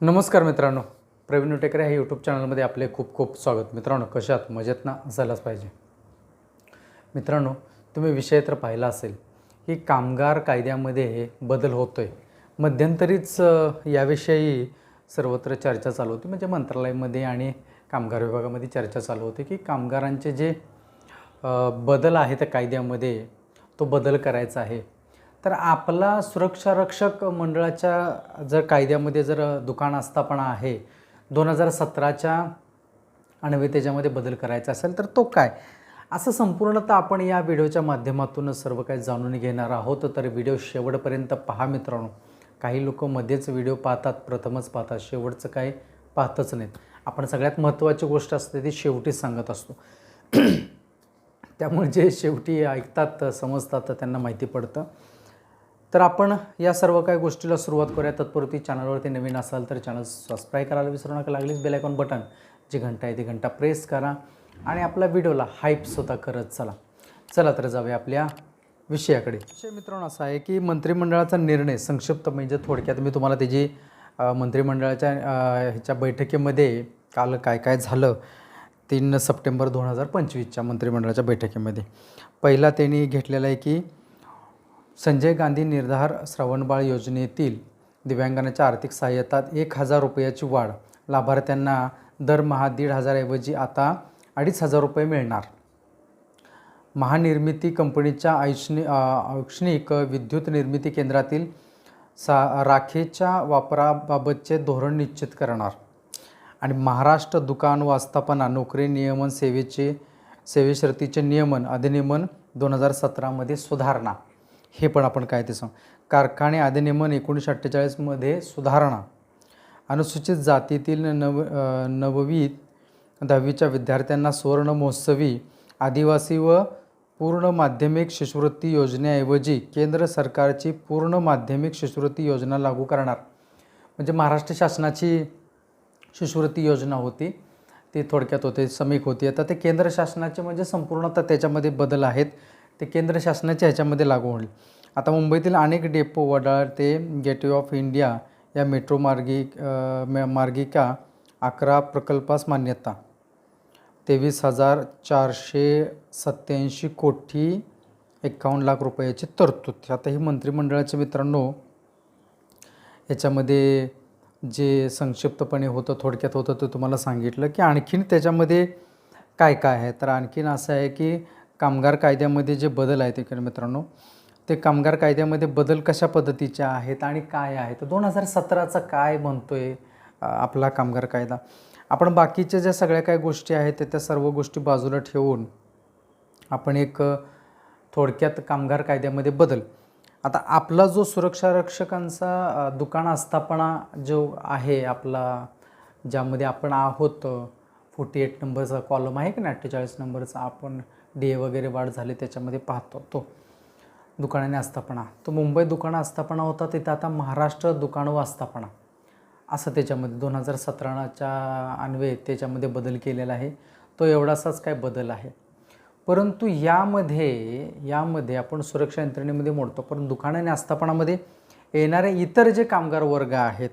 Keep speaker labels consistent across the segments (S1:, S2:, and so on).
S1: नमस्कार मित्रांनो. प्रवीण उटेकर ह्या यूट्यूब चॅनलमध्ये आपले खूप खूप स्वागत. मित्रांनो कशात मजेत ना? असायलाच पाहिजे. मित्रांनो तुम्ही विषय तर पाहिला असेल की कामगार कायद्यामध्ये बदल होतो आहे मध्यंतरीच याविषयी सर्वत्र चर्चा चालू होती. म्हणजे मंत्रालयामध्ये आणि कामगार विभागामध्ये चर्चा चालू होती की कामगारांचे जे बदल आहेत त्या कायद्यामध्ये तो बदल करायचा आहे. तर आपला सुरक्षा रक्षक मंडळाच्या जर कायद्यामध्ये जर दुकान आस्थापना आहे दोन हजार सतराच्या अन्वये त्याच्यामध्ये बदल करायचा असेल तर तो काय? असं संपूर्णतः आपण या व्हिडिओच्या माध्यमातून सर्व काही जाणून घेणार आहोत. तर व्हिडिओ शेवटपर्यंत पहा मित्रांनो. काही लोक मध्येच व्हिडिओ पाहतात प्रथमच पाहतात. शेवटचं काही पाहतच नाहीत. आपण सगळ्यात महत्त्वाची गोष्ट असते ती शेवटीच सांगत असतो. त्यामुळे जे शेवटी ऐकतात समजतात त्यांना माहिती पडतं. तर आपण या सर्व काही गोष्टीला सुरुवात करूया. तत्पूर्वी चॅनलवरती नवीन असाल तर चॅनल सबस्क्राईब करायला विसरू नका. लागलीच बेलायकॉन बटन जी घंटा आहे ती घंटा प्रेस करा. आणि आपल्या व्हिडिओला हाईपसुद्धा करत चला. चला तर जाऊया आपल्या विषयाकडे. विषय मित्रांनो असा आहे की मंत्रिमंडळाचा निर्णय संक्षिप्त म्हणजे थोडक्यात मी तुम्हाला त्याची मंत्रिमंडळाच्या ह्याच्या बैठकीमध्ये काल काय काय झालं? तीन सप्टेंबर दोन हजार पंचवीसच्या मंत्रिमंडळाच्या बैठकीमध्ये. पहिला त्यांनी घेतलेला आहे की संजय गांधी निर्धार श्रवणबाळ योजनेतील दिव्यांगांच्या आर्थिक सहाय्यतात एक हजार रुपयाची वाढ. लाभार्थ्यांना दरमहा दीड हजारऐवजी आता अडीच हजार रुपये मिळणार. महानिर्मिती कंपनीच्या ऐष्णी औक्षणिक औष्णिक विद्युत निर्मिती केंद्रातील सा राखेच्या वापराबाबतचे धोरण निश्चित करणार. आणि महाराष्ट्र दुकान व्यवस्थापना नोकरी नियमन सेवेचे सेवेशर्तीचे नियमन अधिनियमन दोन हजार सतरामध्ये सुधारणा. हे पण आपण काय ते सांग. कारखाने अधिनियमन एकोणीसशे अठ्ठेचाळीसमध्ये सुधारणा. अनुसूचित जातीतील नव नववी नववीत दहावीच्या विद्यार्थ्यांना सुवर्ण महोत्सवी आदिवासी व पूर्ण माध्यमिक शिष्यवृत्ती योजनेऐवजी केंद्र सरकारची पूर्ण माध्यमिक शिष्यवृत्ती योजना लागू करणार. म्हणजे महाराष्ट्र शासनाची शिष्यवृत्ती योजना होती. ती थोडक्यात होते समीक होती. आता ते केंद्र शासनाचे म्हणजे संपूर्णतः त्याच्यामध्ये बदल आहेत. ते केंद्र शासनाच्या ह्याच्यामध्ये लागू होईल. आता मुंबईतील अनेक डेपो वडाळ ते गेटवे ऑफ इंडिया या मेट्रो मार्गी म- मार्गिका अकरा प्रकल्पास मान्यता. तेवीस हजार चारशे सत्याऐंशी कोटी एकावन्न लाख रुपयाची तरतूद. आता ही मंत्रिमंडळाचे मित्रांनो याच्यामध्ये जे संक्षिप्तपणे होतं थोडक्यात होतं ते तुम्हाला सांगितलं की आणखीन त्याच्यामध्ये काय काय आहे? तर आणखीन असं आहे की कामगार कायद्यामध्ये जे बदल आहेत इकडे मित्रांनो ते कामगार कायद्यामध्ये बदल कशा पद्धतीचे आहेत आणि काय आहे? तर दोन हजार सतराचा काय म्हणतो आहे आपला कामगार कायदा? आपण बाकीच्या ज्या सगळ्या काही गोष्टी आहेत त्या- त्या सर्व गोष्टी बाजूला ठेवून आपण एक थोडक्यात कामगार कायद्यामध्ये बदल. आता आपला जो सुरक्षा रक्षकांचा दुकान आस्थापना जो आहे आपला ज्यामध्ये आपण आहोत फोर्टी एट नंबरचा कॉलम आहे की नाही अठ्ठेचाळीस नंबरचा आपण डे वगैरे वाढ झाली त्याच्यामध्ये पाहतो तो. दुकानाने आस्थापना. तो मुंबई दुकान आस्थापना होता तिथं आता महाराष्ट्र दुकान व आस्थापना. असं त्याच्यामध्ये दोन हजार सतराच्या अन्वये त्याच्यामध्ये बदल केलेला आहे. तो एवढासाच काय बदल आहे. परंतु यामध्ये यामध्ये आपण सुरक्षा यंत्रणेमध्ये मोडतो. पण दुकान आणि आस्थापनामध्ये येणारे इतर जे कामगार वर्ग आहेत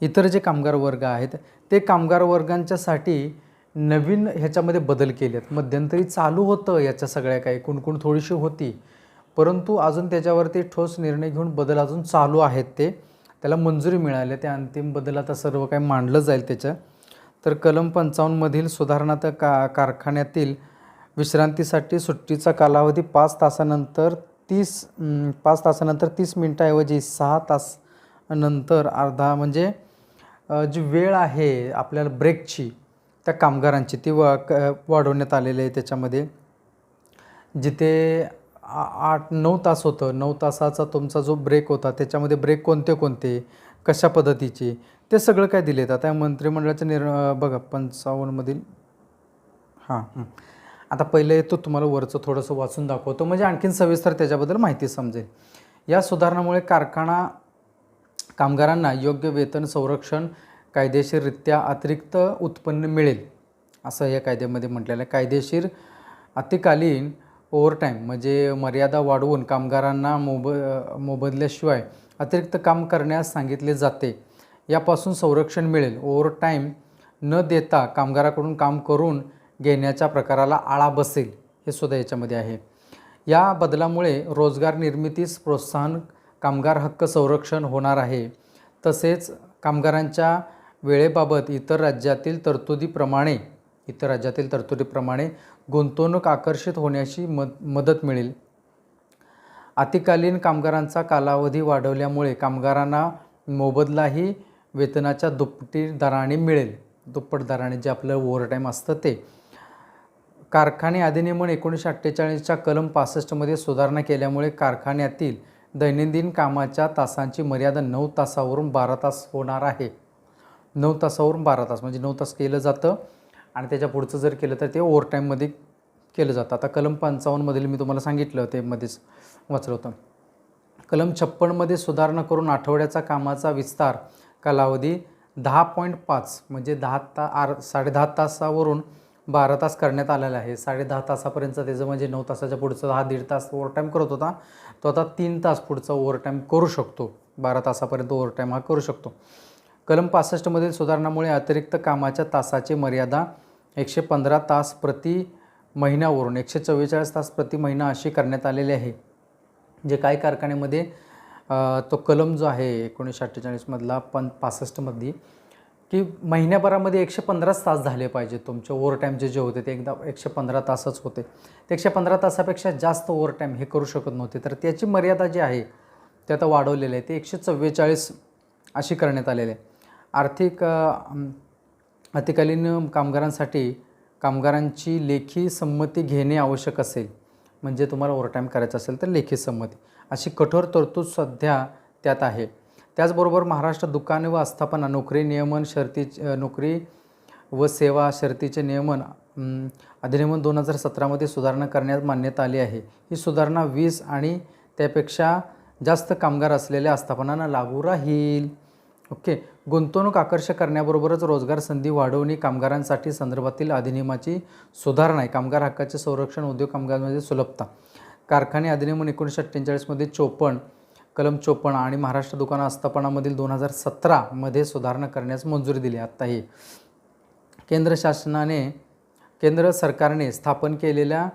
S1: इतर जे कामगार वर्ग आहेत ते कामगार वर्गांच्यासाठी नवीन ह्याच्यामध्ये बदल केले आहेत मध्यंतरी चालू होतं याच्या सगळ्या काही कुणकुण थोडीशी होती. परंतु अजून त्याच्यावरती ठोस निर्णय घेऊन बदल अजून चालू आहेत ते. त्याला मंजुरी मिळाली त्या अंतिम बदल आता सर्व काही मांडलं जाईल त्याचं. तर कलम पंचावन्नमधील सुधारणा तर का कारखान्यातील विश्रांतीसाठी सुट्टीचा कालावधी पाच तासानंतर तीस पाच तासानंतर तीस मिनटाऐवजी सहा तास नंतर अर्धा म्हणजे जी वेळ आहे आपल्याला ब्रेकची त्या कामगारांची ती वा क वाढवण्यात आलेली आहे त्याच्यामध्ये. जिथे आ आठ नऊ तास होतं. नऊ तासाचा तुमचा जो ब्रेक होता त्याच्यामध्ये ब्रेक कोणते कोणते? कशा पद्धतीचे? ते सगळं काय दिले आता त्या मंत्रिमंडळाच्या निर् बघा पंचावन्नमधील. हां आता पहिलं येतो तुम्हाला वरचं थोडंसं वाचून दाखवतो. म्हणजे आणखीन सविस्तर त्याच्याबद्दल माहिती समजेल. या सुधारणामुळे कारखाना कामगारांना योग्य वेतन संरक्षण कायदेशीररित्या अतिरिक्त उत्पन्न मिळेल असं या कायद्यामध्ये म्हटलेलं आहे. कायदेशीर अतिकालीन ओव्हरटाईम म्हणजे मर्यादा वाढवून कामगारांना मोब मोबदल्याशिवाय अतिरिक्त काम करण्यास सांगितले जाते. यापासून संरक्षण मिळेल. ओव्हरटाईम न देता कामगाराकडून काम करून घेण्याच्या प्रकाराला आळा बसेल हे सुद्धा याच्यामध्ये आहे. या बदलामुळे रोजगार निर्मितीस प्रोत्साहन कामगार हक्क संरक्षण होणार आहे. तसेच कामगारांच्या वेळेबाबत इतर राज्यातील तरतुदीप्रमाणे इतर राज्यातील तरतुदीप्रमाणे गुंतवणूक आकर्षित होण्याची मद मदत मिळेल. अतिकालीन कामगारांचा कालावधी वाढवल्यामुळे कामगारांना मोबदलाही वेतनाच्या दुप्पटी दराने मिळेल. दुप्पट दराने जे आपलं ओव्हरटाईम असतं ते. कारखाने अधिनियमन एकोणीसशे अठ्ठेचाळीसच्या कलम पासष्टमध्ये सुधारणा केल्यामुळे कारखान्यातील दैनंदिन कामाच्या तासांची मर्यादा नऊ तासावरून बारा तास होणार आहे. नऊ तासावरून बारा तास म्हणजे नऊ तास केलं जातं. आणि त्याच्या पुढचं जर केलं तर ते ओव्हरटाईममध्ये केलं जातं. आता कलम पंचावन्नमधील मी तुम्हाला सांगितलं ते मध्येच वाचलं होतं. कलम छप्पनमध्ये सुधारणा करून आठवड्याचा कामाचा विस्तार कालावधी दहा पॉईंट पाच म्हणजे दहा ता आर साडे दहा तासावरून बारा तास करण्यात आलेला आहे. साडे दहा तासापर्यंत त्याचं म्हणजे नऊ तासाच्या पुढचं दहा दीड तास ओव्हरटाईम करत होता. तो आता तीन तास पुढचा ओव्हरटाईम करू शकतो. बारा तासापर्यंत ओव्हरटाईम हा करू शकतो. कलम पासष्टमधील सुधारणामुळे अतिरिक्त कामाच्या तासाची मर्यादा एकशे पंधरा तास प्रति महिन्यावरून एकशे चव्वेचाळीस तास प्रति महिना अशी करण्यात आलेली आहे. जे काही कारखान्यामध्ये तो कलम जो आहे एकोणीसशे अठ्ठेचाळीसमधला पण पासष्टमधली की महिन्याभरामध्ये एकशे पंधराच तास झाले पाहिजे तुमचे ओव्हरटाईमचे जे होते ते एकदा एकशे पंधरा तासच होते. ते एकशे पंधरा तासापेक्षा जास्त ओव्हरटाईम हे करू शकत नव्हते. तर त्याची मर्यादा जी आहे ते आता वाढवलेलं आहे. ते एकशे चव्वेचाळीस अशी करण्यात आलेली आहे. आर्थिक अतिकालीन कामगारांसाठी कामगारांची लेखी संमती घेणे आवश्यक असेल म्हणजे तुम्हाला ओव्हरटाईम करायचं असेल तर लेखी संमती. अशी कठोर तरतूद सध्या त्यात आहे. त्याचबरोबर महाराष्ट्र दुकाने व आस्थापना नोकरी नियमन शर्ती नोकरी व सेवा शर्तीचे नियमन अधिनियमन दोन हजार सतरामध्ये सुधारणा करण्यात मान्यता आली आहे. ही सुधारणा वीस आणि त्यापेक्षा जास्त कामगार असलेल्या आस्थापनांना लागू राहील. ओके. गुंतवणूक आकर्षक करण्याबरोबरच रोजगार संधी वाढवणे कामगारांसाठी संदर्भातील अधिनियमाची सुधारणा आहे. कामगार हक्काचे संरक्षण उद्योग कामगारांमध्ये सुलभता. कारखाने अधिनियम एकोणीसशे अठ्ठेचाळीसमध्ये चोपन्न कलम चोपन्न आणि महाराष्ट्र दुकान आस्थापनामधील दोन हजार सतरामध्ये सुधारणा करण्यास मंजुरी दिली. आत्ताही केंद्र शासनाने केंद्र सरकारने स्थापन केलेल्या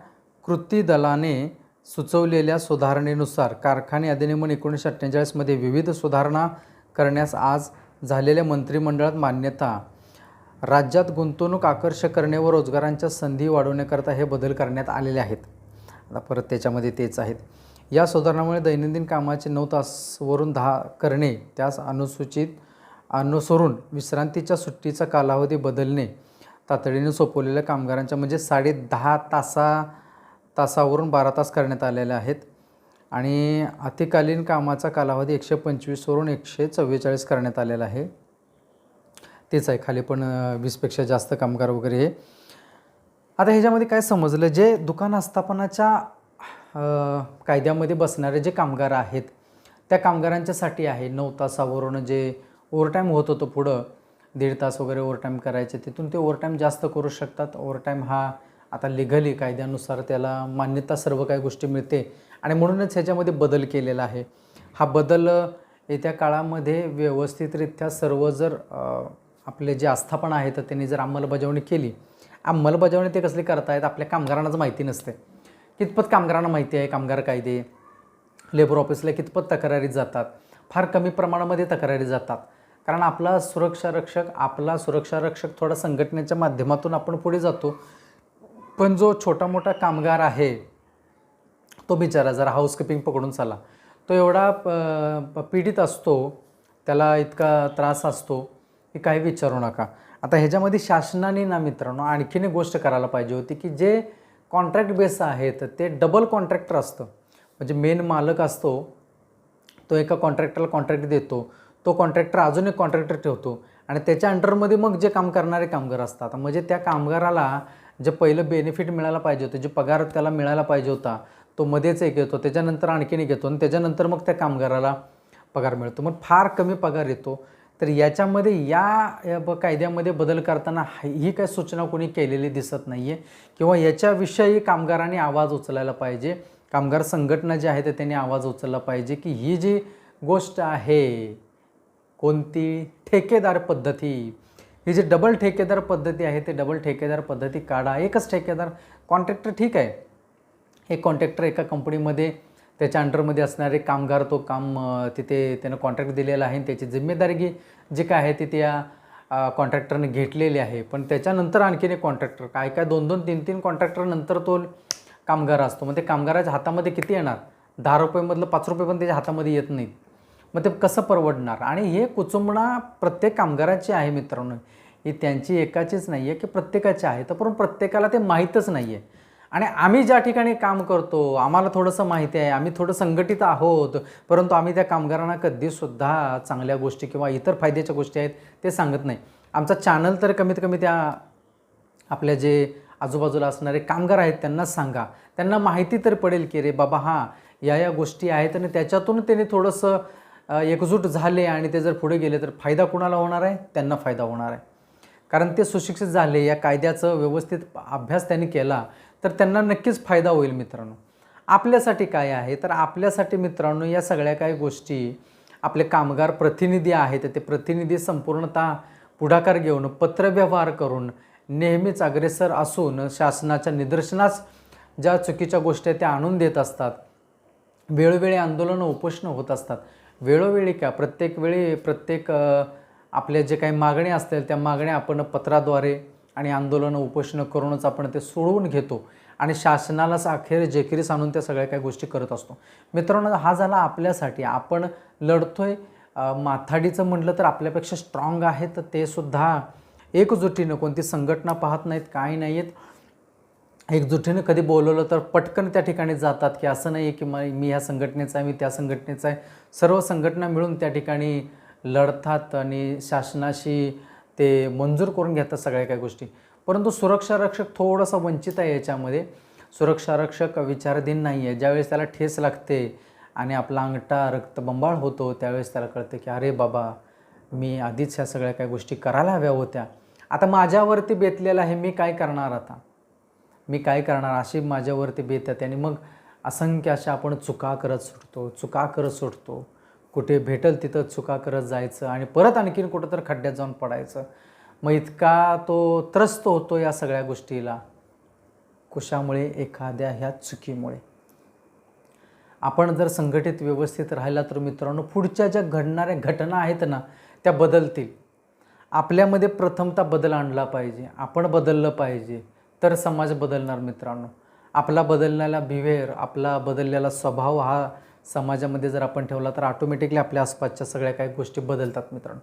S1: कृती दलाने सुचवलेल्या सुधारणेनुसार कारखाने अधिनियम एकोणीसशे अठ्ठेचाळीसमध्ये विविध सुधारणा करण्यास आज झालेल्या मंत्रिमंडळात मान्यता. राज्यात गुंतवणूक आकर्षक करणे व रोजगारांच्या संधी वाढवण्याकरता हे बदल करण्यात आलेले आहेत. आता परत त्याच्यामध्ये तेच आहेत. या सुधारणामुळे दैनंदिन कामाचे नऊ तासवरून दहा करणे त्यास अनुसूचित अनुसरून विश्रांतीच्या सुट्टीचा कालावधी बदलणे तातडीने सोपवलेल्या कामगारांच्या म्हणजे साडे दहा तासा तासावरून बारा तास करण्यात आलेले आहेत. आणि अतिकालीन कामाचा कालावधी एकशे पंचवीसवरून एकशे चव्वेचाळीस करण्यात आलेला आहे. तेच आहे खाली पण वीसपेक्षा जास्त कामगार वगैरे हे. आता ह्याच्यामध्ये काय समजलं जे दुकान आस्थापनाच्या कायद्यामध्ये बसणारे जे कामगार आहेत त्या कामगारांच्यासाठी आहे. नऊ तासावरून जे ओव्हरटाईम होत होतं पुढं दीड तास वगैरे ओव्हरटाईम करायचे तिथून ते ओव्हरटाईम जास्त करू शकतात. ओव्हरटाईम हा आता लिगली कायद्यानुसार त्याला मान्यता सर्व काही गोष्टी मिळते. आणि म्हणूनच ह्याच्यामध्ये बदल केलेला आहे. हा बदल येत्या काळामध्ये व्यवस्थितरित्या सर्व जर आपले जे आस्थापना आहेत तर त्यांनी जर अंमलबजावणी केली अंमलबजावणी ते कसली करतायत आपल्या कामगारांनाच माहिती नसते. कितपत कामगारांना माहिती आहे कामगार कायदे लेबर ऑफिसला कितपत तक्रारी जातात फार कमी प्रमाणामध्ये तक्रारी जातात. कारण आपला सुरक्षा रक्षक आपला सुरक्षा रक्षक थोडा संघटनेच्या माध्यमातून आपण पुढे जातो. पण जो छोटा मोठा कामगार आहे तो बिचारा जरा हाऊसकीपिंग पकडून चाला तो एवढा प- प- पीडित असतो त्याला इतका त्रास असतो की काही विचारू नका. आता ह्याच्यामध्ये शासनाने ना मित्रांनो आणखीन एक गोष्ट करायला पाहिजे होती की जे कॉन्ट्रॅक्ट बेस आहेत ते डबल कॉन्ट्रॅक्टर असतं. म्हणजे मेन मालक असतो तो एका कॉन्ट्रॅक्टरला कॉन्ट्रॅक्ट देतो तो कॉन्ट्रॅक्टर अजून एक कॉन्ट्रॅक्टर ठेवतो आणि त्याच्या अंडरमध्ये मग जे काम करणारे कामगार असतात. म्हणजे त्या कामगाराला जे पहिलं बेनिफिट मिळायला पाहिजे होतं जे पगार त्याला मिळायला पाहिजे होता तो मध्येच एक येतो त्याच्यानंतर आणखीन एक येतो आणि त्याच्यानंतर मग त्या कामगाराला पगार मिळतो. मग फार कमी पगार येतो. तर याच्यामध्ये या ब कायद्यामध्ये बदल करताना ही काय सूचना कोणी केलेली दिसत नाही आहे किंवा याच्याविषयी कामगारांनी आवाज उचलायला पाहिजे. कामगार संघटना जी आहे ते त्यांनी आवाज उचलला पाहिजे की ही जी गोष्ट आहे कोणती ठेकेदार पद्धती ही जी डबल ठेकेदार पद्धती आहे ते डबल ठेकेदार पद्धती काढा. एकच ठेकेदार कॉन्ट्रॅक्टर ठीक आहे. एक कॉन्ट्रॅक्टर एका कंपनीमध्ये त्याच्या अंडरमध्ये असणारे कामगार तो काम तिथे त्यानं कॉन्ट्रॅक्ट दिलेला आहे आणि त्याची जिम्मेदारी जे जी काय आहे ती त्या कॉन्ट्रॅक्टरने घेतलेली आहे. पण त्याच्यानंतर आणखीन एक कॉन्ट्रॅक्टर काय काय दोन दोन तीन तीन कॉन्ट्रॅक्टरनंतर तो कामगार असतो. मग ते कामगाराच्या हातामध्ये किती येणार? दहा रुपयेमधलं पाच रुपये पण त्याच्या हातामध्ये येत नाहीत. मग ते कसं परवडणार? आणि हे कुचुंबणा प्रत्येक कामगाराची आहे मित्रांनो. ही त्यांची एकाचीच नाही आहे की प्रत्येकाची आहे. तर पण प्रत्येकाला ते माहीतच नाही आहे आणि आम्ही ज्या ठिकाणी काम करतो आम्हाला थोडंसं माहिती आहे आम्ही थोडं संघटित आहोत परंतु आम्ही त्या कामगारांना कधीसुद्धा चांगल्या गोष्टी किंवा इतर फायद्याच्या गोष्टी आहेत ते सांगत नाही. आमचा चॅनल तर कमीत कमी त्या आपल्या जे आजूबाजूला असणारे कामगार आहेत त्यांना सांगा. त्यांना माहिती तर पडेल की रे बाबा हां या या गोष्टी आहेत आणि त्याच्यातून त्यांनी थोडंसं एकजूट झाले आणि ते जर पुढे गेले तर फायदा कुणाला होणार आहे? त्यांना फायदा होणार आहे. कारण ते सुशिक्षित झाले या कायद्याचं व्यवस्थित अभ्यास त्यांनी केला तर त्यांना नक्कीच फायदा होईल मित्रांनो. आपल्यासाठी काय आहे? तर आपल्यासाठी मित्रांनो या सगळ्या काही गोष्टी आपले कामगार प्रतिनिधी आहेत ते प्रतिनिधी संपूर्णतः पुढाकार घेऊन पत्रव्यवहार करून नेहमीच अग्रेसर असून शासनाच्या निदर्शनास ज्या चुकीच्या गोष्टी आहेत त्या आणून देत असतात. वेळोवेळी आंदोलनं उपोषणं होत असतात. वेळोवेळी का? प्रत्येक वेळी प्रत्येक आपल्या जे काही मागणी असतील त्या मागण्या आपण पत्राद्वारे आणि आंदोलनं उपोषणं करूनच आपण ते सोडवून घेतो आणि शासनालाच अखेर जेकिरीस आणून त्या सगळ्या काही गोष्टी करत असतो. मित्रांनो हा झाला आपल्यासाठी. आपण लढतोय. माथाडीचं म्हटलं तर आपल्यापेक्षा स्ट्रॉंग आहे तर ते सुद्धा एकजुटीनं कोणती संघटना पाहत नाहीत काही नाही आहेत एकजुटीनं कधी बोलवलं तर पटकन त्या ठिकाणी जातात की असं नाही आहे की म- मी ह्या संघटनेचा आहे मी त्या संघटनेचा आहे. सर्व संघटना मिळून त्या ठिकाणी लढतात आणि शासनाशी ते मंजूर करून घेतात सगळ्या काही गोष्टी. परंतु सुरक्षा रक्षक थोडंसं वंचित आहे याच्यामध्ये. सुरक्षा रक्षक विचाराधीन नाही आहे. ज्यावेळेस त्याला ठेस लागते आणि आपला अंगठा रक्तबंबाळ होतो त्यावेळेस त्याला कळतं की अरे बाबा मी आधीच ह्या सगळ्या काही गोष्टी करायला हव्या होत्या. आता माझ्यावरती बेतलेलं आहे मी काय करणार आता? मी काय करणार? अशी माझ्यावरती बेत आहे आणि मग असंख्य अशा आपण चुका करत सुटतो चुका करत सुटतो. कुठे भेटल तिथं चुका करत जायचं आणि परत आणखीन कुठं तर खड्ड्यात जाऊन पडायचं. मग इतका तो त्रस्त होतो या सगळ्या गोष्टीला कुशामुळे एखाद्या ह्या चुकीमुळे. आपण जर संघटित व्यवस्थित राहिला तर मित्रांनो पुढच्या ज्या घडणाऱ्या घटना आहेत ना त्या बदलतील. आपल्यामध्ये प्रथमता बदल आणला पाहिजे. आपण बदललं पाहिजे तर समाज बदलणार मित्रांनो. आपला बदललेला बिहेवियर आपला बदललेला स्वभाव हा समाजामध्ये जर आपण ठेवला तर ऑटोमॅटिकली आपल्या आसपासच्या सगळ्या काही गोष्टी बदलतात मित्रांनो.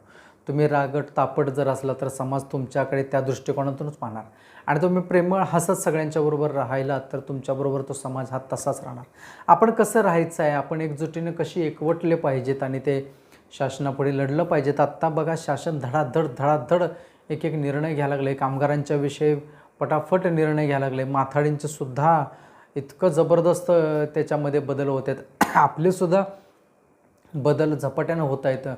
S1: तुम्ही रागट तापट जर असला तर समाज तुमच्याकडे त्या दृष्टिकोनातूनच पाहणार. आणि तुम्ही प्रेमळ हसत सगळ्यांच्याबरोबर राहायला तर तुमच्याबरोबर तो समाज हा तसाच राहणार. आपण कसं राहायचं आहे? आपण एकजुटीने कशी एकवटले पाहिजेत आणि ते शासनापुढे लढलं पाहिजेत? आत्ता बघा शासन धडाधड धडाधड एक एक निर्णय घ्यायला लागले. कामगारांच्या विषयी पटाफट निर्णय घ्यायला लागले. माथाडींचे सुद्धा इतकं जबरदस्त त्याच्यामध्ये बदल होत आहेत. आपलेसुद्धा बदल झपाट्यानं होत आहेत.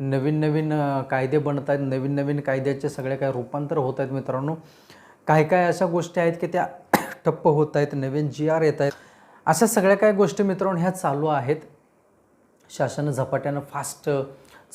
S1: नवीन नवीन कायदे बनत आहेत. नवीन नवीन कायद्याचे सगळे काय रूपांतर होत आहेत मित्रांनो. काय काय अशा गोष्टी आहेत की त्या ठप्प होत आहेत नवीन जी आर येत आहेत. अशा सगळ्या काय गोष्टी मित्रांनो ह्या चालू आहेत. शासन झपाट्यानं फास्ट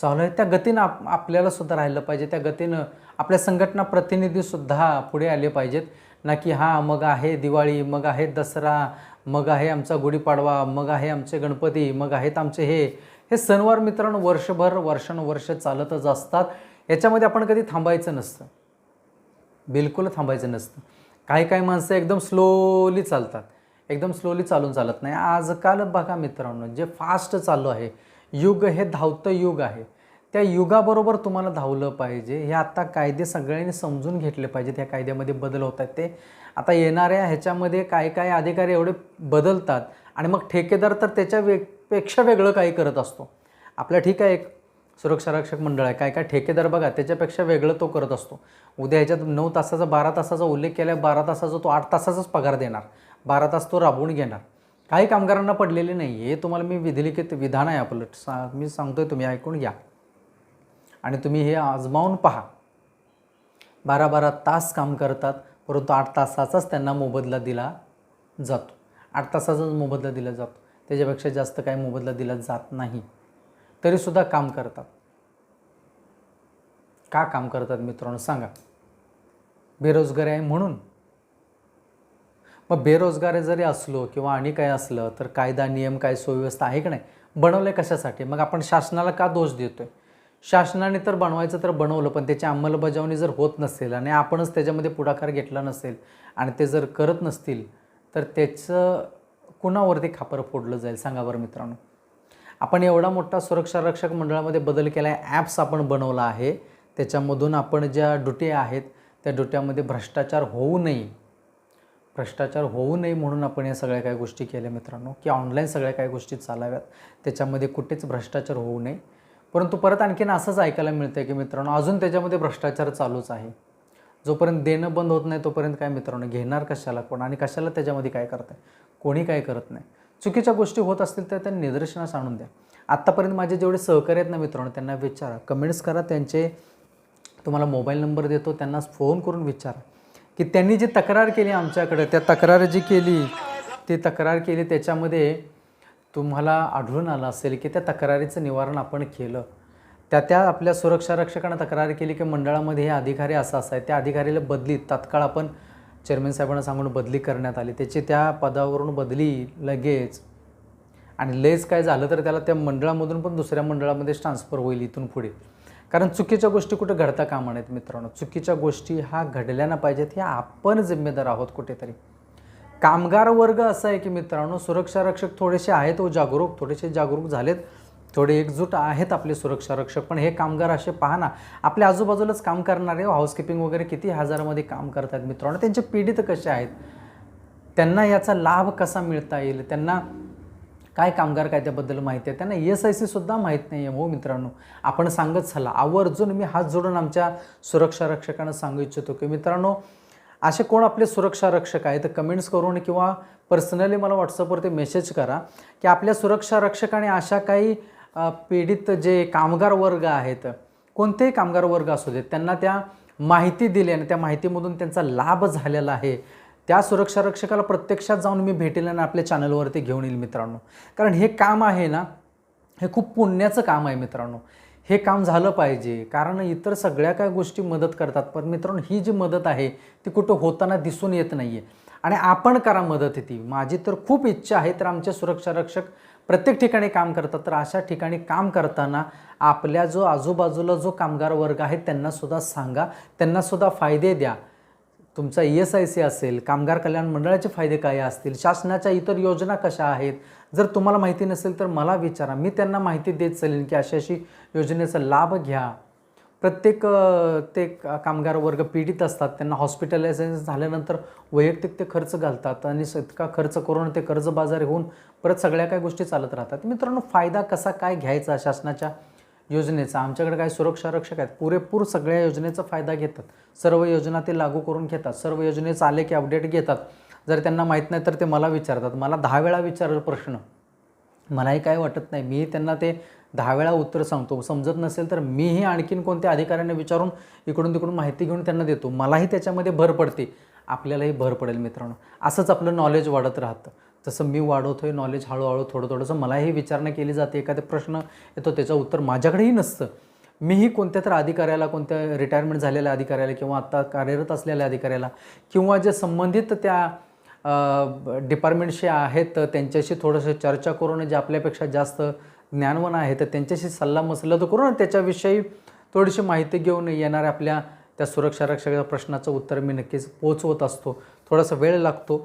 S1: चालू आहे. त्या गतीनं आप आपल्याला सुद्धा राहिलं पाहिजे. त्या गतीनं आपल्या संघटना प्रतिनिधीसुद्धा पुढे आले पाहिजेत. ना की हां मग आहे दिवाळी मग आहे दसरा मग आहे आमचा गुढीपाडवा मग आहे आमचे गणपती मग आहेत आमचे हे. हे सणवार मित्रांनो वर्षभर वर्षानुवर्ष चालतच असतात. याच्यामध्ये आपण कधी थांबायचं नसतं. बिलकुल थांबायचं नसतं. काही काही माणसं एकदम स्लोली चालतात. एकदम स्लोली चालून चालत नाही. आजकाल बघा मित्रांनो जे फास्ट चालू आहे युग हे धावतं युग आहे. त्या युगाबरोबर तुम्हाला धावलं पाहिजे. हे आता कायदे सगळ्यांनी समजून घेतले पाहिजेत. ह्या कायद्यामध्ये बदल होत आहेत ते. आता येणाऱ्या ह्याच्यामध्ये काय काय अधिकारी एवढे बदलतात आणि मग ठेकेदार तर त्याच्या वे पेक्षा वेगळं काही करत असतो. आपलं ठीक आहे एक सुरक्षा रक्षक मंडळ आहे. काय काय ठेकेदार बघा त्याच्यापेक्षा वेगळं तो करत असतो. उद्या ह्याच्यात नऊ तासाचा बारा तासाचा उल्लेख केला बारा तासाचा तो आठ तासाचाच पगार देणार. बारा तास तो राबवून घेणार. काही कामगारांना पडलेले नाही हे तुम्हाला मी विधिलिखित विधान आहे आपलं. सा मी सांगतोय तुम्ही ऐकून घ्या. आणि तुम्ही हे आजमावून पहा. बारा बारा तास काम करतात परंतु आठ तासाचाच त्यांना मोबदला दिला जातो. आठ तासाचाच मोबदला दिला जातो. त्याच्यापेक्षा जास्त काही मोबदला दिला जात नाही. तरीसुद्धा काम करतात. का काम करतात मित्रांनो सांगा. बेरोजगारी आहे म्हणून. मग बेरोजगारी जरी असलो किंवा आणि काय असलं तर कायदा नियम काय सुव्यवस्था आहे की नाही? बनवलं आहे कशासाठी? मग आपण शासनाला का दोष देतो आहे शासनाने तर बनवायचं तर बनवलं पण त्याची अंमलबजावणी जर होत नसेल आणि आपणच त्याच्यामध्ये पुढाकार घेतला नसेल आणि ते जर करत नसतील तर त्याचं कुणावरती खापर फोडलं जाईल सांगा बरं मित्रांनो? आपण एवढा मोठा सुरक्षा रक्षक मंडळामध्ये बदल केला आहे ॲप्स आपण बनवला आहे त्याच्यामधून आपण ज्या डुट्या आहेत त्या डुट्यामध्ये भ्रष्टाचार होऊ नये. भ्रष्टाचार होऊ नये म्हणून आपण या सगळ्या काही गोष्टी केल्या मित्रांनो की ऑनलाईन सगळ्या काही गोष्टी चालाव्यात त्याच्यामध्ये कुठेच भ्रष्टाचार होऊ नये. परंतु परत आणखीन असंच ऐकायला मिळतं आहे की मित्रांनो अजून त्याच्यामध्ये भ्रष्टाचार चालूच आहे. जोपर्यंत देणं बंद होत नाही तोपर्यंत काय मित्रांनो घेणार कशाला? कोण आणि कशाला त्याच्यामध्ये काय करताय? कोणी काय करत नाही? चुकीच्या गोष्टी होत असतील तर त्या निदर्शनास आणून द्या. आत्तापर्यंत माझे जेवढे सहकारी आहेत ना मित्रांनो त्यांना विचारा. कमेंट्स करा त्यांचे तुम्हाला मोबाईल नंबर देतो त्यांना फोन करून विचारा. की त्यांनी जी तक्रार केली आमच्याकडे त्या तक्रार जी केली ती तक्रार केली त्याच्यामध्ये तुम्हाला आढळून आलं असेल की त्या तक्रारीचं निवारण आपण केलं त्या त्या आपल्या सुरक्षा रक्षकांना तक्रार केली की मंडळामध्ये हे अधिकारी असं असं आहे त्या अधिकारीला बदली तात्काळ आपण चेअरमॅन साहेबांना सांगून बदली करण्यात आली. त्याची त्या पदावरून बदली लगेच आणि लेच काय झालं तर त्याला त्या मंडळामधून पण दुसऱ्या मंडळामध्येच ट्रान्सफर होईल इथून पुढे. कारण चुकीच्या गोष्टी कुठं घडता कामा नाहीत मित्रांनो. चुकीच्या गोष्टी हा घडल्या ना पाहिजेत हे आपण जिम्मेदार आहोत कुठेतरी. कामगार वर्ग असा आहे की मित्रांनो सुरक्षा रक्षक थोडेसे आहेत व जागरूक थोडेसे जागरूक झालेत थोडे एकजूट आहेत आपले सुरक्षा रक्षक पण हे कामगार असे पहा ना आपल्या आजूबाजूलाच काम करणारे हाऊसकीपिंग वगैरे किती हजारामध्ये काम करतात मित्रांनो. त्यांचे पीडित कसे आहेत? त्यांना याचा लाभ कसा मिळता येईल? त्यांना काय कामगार कायद्याबद्दल माहिती आहे? त्यांना एस आय सीसुद्धा माहीत नाही आहे हो मित्रांनो. आपण सांगत चला. आवर्जून मी हात जोडून आमच्या सुरक्षा रक्षकांना सांगू इच्छितो की मित्रांनो असे कोण आपले सुरक्षा रक्षक आहेत तर कमेंट्स करून किंवा पर्सनली मला व्हॉट्सअपवरती मेसेज करा की आपल्या सुरक्षा आणि अशा काही पीडित जे कामगार वर्ग आहेत कोणतेही कामगार वर्ग असू देत त्यांना त्या माहिती दिली आणि त्या माहितीमधून त्यांचा लाभ झालेला आहे त्या सुरक्षा रक्षकाला प्रत्यक्षात जाऊन मी भेटेल आणि आपल्या चॅनलवरती घेऊन येईल मित्रांनो. कारण हे काम आहे ना हे खूप पुण्याचं काम आहे मित्रांनो. हे काम झालं पाहिजे. कारण इतर सगळ्या काय गोष्टी मदत करतात. पण मित्रांनो ही जी मदत आहे ती कुठं होताना दिसून येत नाही आहे आणि आपण करा मदत ती. माझी तर खूप इच्छा आहे तर आमचे सुरक्षा रक्षक प्रत्येक ठिकाणी काम करतात. तर अशा ठिकाणी काम करताना आपल्या जो आजूबाजूला जो कामगार वर्ग आहे त्यांनासुद्धा सांगा त्यांनासुद्धा फायदे द्या. तुमचा ई एस आय सी असेल कामगार कल्याण मंडळाचे फायदे काय असतील शासनाच्या इतर योजना कशा आहेत जर तुम्हाला माहिती नसेल तर मला विचारा. मी त्यांना माहिती देत चालेन की अशा अशी योजनेचा लाभ घ्या. प्रत्येक ते कामगार वर्ग पीडित असतात त्यांना हॉस्पिटलायझेशन झाल्यानंतर वैयक्तिक ते खर्च घालतात आणि इतका खर्च करून ते कर्जबाजारी होऊन परत सगळ्या काही गोष्टी चालत राहतात. मित्रांनो फायदा कसा काय घ्यायचा शासनाच्या योजनेचा. आमच्याकडे काय सुरक्षा रक्षक आहेत. पुरेपूर सगळ्या योजनेचा फायदा घेतात. सर्व योजना ते लागू करून घेतात. सर्व योजनेचं आले की अपडेट घेतात. जर त्यांना माहीत नाही तर ते मला विचारतात. मला दहा वेळा विचारलं प्रश्न. मलाही काय वाटत नाही. मी त्यांना ते दहा वेळा उत्तर सांगतो. समजत नसेल तर मीही आणखीन कोणत्या अधिकाऱ्यांना विचारून इकडून तिकडून माहिती घेऊन त्यांना देतो. मलाही त्याच्यामध्ये भर पडते. आपल्यालाही भर पडेल मित्रांनो. असंच आपलं नॉलेज वाढत राहतं. जसं मी वाढवतोय नॉलेज हळूहळू थोडं थोडंसं मलाही विचारणा केली जाते एखादा प्रश्न येतो त्याचं उत्तर माझ्याकडेही नसतं. मीही कोणत्या तर अधिकाऱ्याला कोणत्या रिटायरमेंट झालेल्या अधिकाऱ्याला किंवा आत्ता कार्यरत असलेल्या अधिकाऱ्याला किंवा जे संबंधित त्या डिपार्टमेंटशी आहेत त्यांच्याशी थोडंसं चर्चा करून जे आपल्यापेक्षा जास्त ज्ञानवान आहे तर त्यांच्याशी सल्ला मसलत करून त्याच्याविषयी थोडीशी माहिती घेऊन येणाऱ्या आपल्या त्या सुरक्षा रक्षकाच्या प्रश्नाचं उत्तर मी नक्कीच पोचवत असतो. थोडासा वेळ लागतो.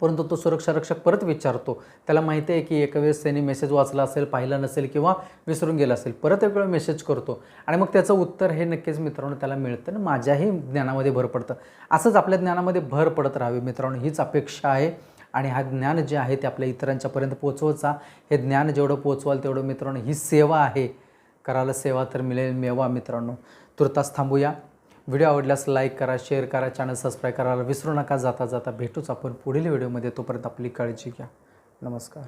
S1: परंतु तो सुरक्षा रक्षक परत विचारतो. त्याला माहिती आहे की एका वेळेस त्याने मेसेज वाचला असेल पाहिला नसेल किंवा विसरून गेला असेल परत एक वेळ मेसेज करतो. आणि मग त्याचं उत्तर हे नक्कीच मित्रांनो त्याला मिळतं आणि माझ्याही ज्ञानामध्ये भर पडतं. असंच आपल्या ज्ञानामध्ये भर पडत राहावी मित्रांनो हीच अपेक्षा आहे. आणि हा ज्ञान जे आहे ते आपल्या इतरांच्यापर्यंत पोचवायचा हे ज्ञान जेवढं पोचवाल तेवढं मित्रांनो ही सेवा आहे. करायला सेवा तर मिळेल मेवा मित्रांनो. तुर्तास थांबूया. व्हिडिओ आवडल्यास लाईक करा शेअर करा चॅनल सबस्क्राईब करायला विसरू नका. जाता जाता भेटूच आपण पुढील व्हिडिओमध्ये. तोपर्यंत आपली काळजी घ्या. नमस्कार.